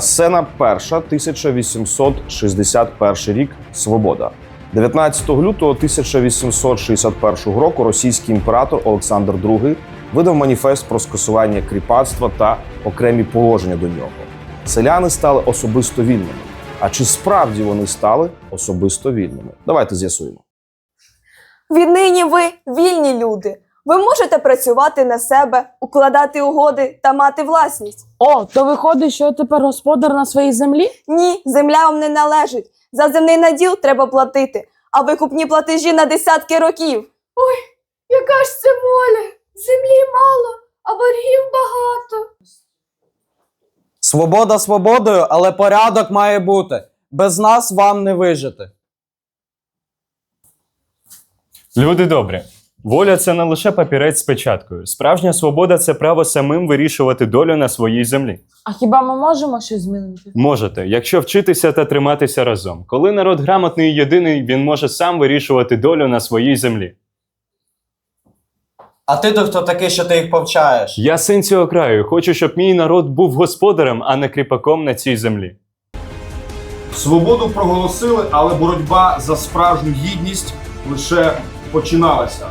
Сцена перша, 1861 рік. Свобода. 19 лютого 1861 року російський імператор Олександр II видав маніфест про скасування кріпацтва та окремі положення до нього. Селяни стали особисто вільними. А чи справді вони стали особисто вільними? Давайте з'ясуємо. Віднині ви вільні люди. Ви можете працювати на себе, укладати угоди та мати власність. О, то виходить, що я тепер господар на своїй землі? Ні, земля вам не належить. За земний наділ треба платити, а викупні платежі на десятки років. Ой, Яка ж це воля? Землі мало, а боргів багато. Свобода свободою, але порядок має бути. Без нас вам не вижити. Люди добрі. Воля це не лише папірець з печаткою. Справжня свобода це право самим вирішувати долю на своїй землі. А хіба ми можемо щось змінити? Можете, якщо вчитися та триматися разом. Коли народ грамотний і єдиний, він може сам вирішувати долю на своїй землі. А ти то хто такий, що ти їх повчаєш? Я син цього краю. Хочу, щоб мій народ був господарем, а не кріпаком на цій землі. Свободу проголосили, але боротьба за справжню гідність лише починалася.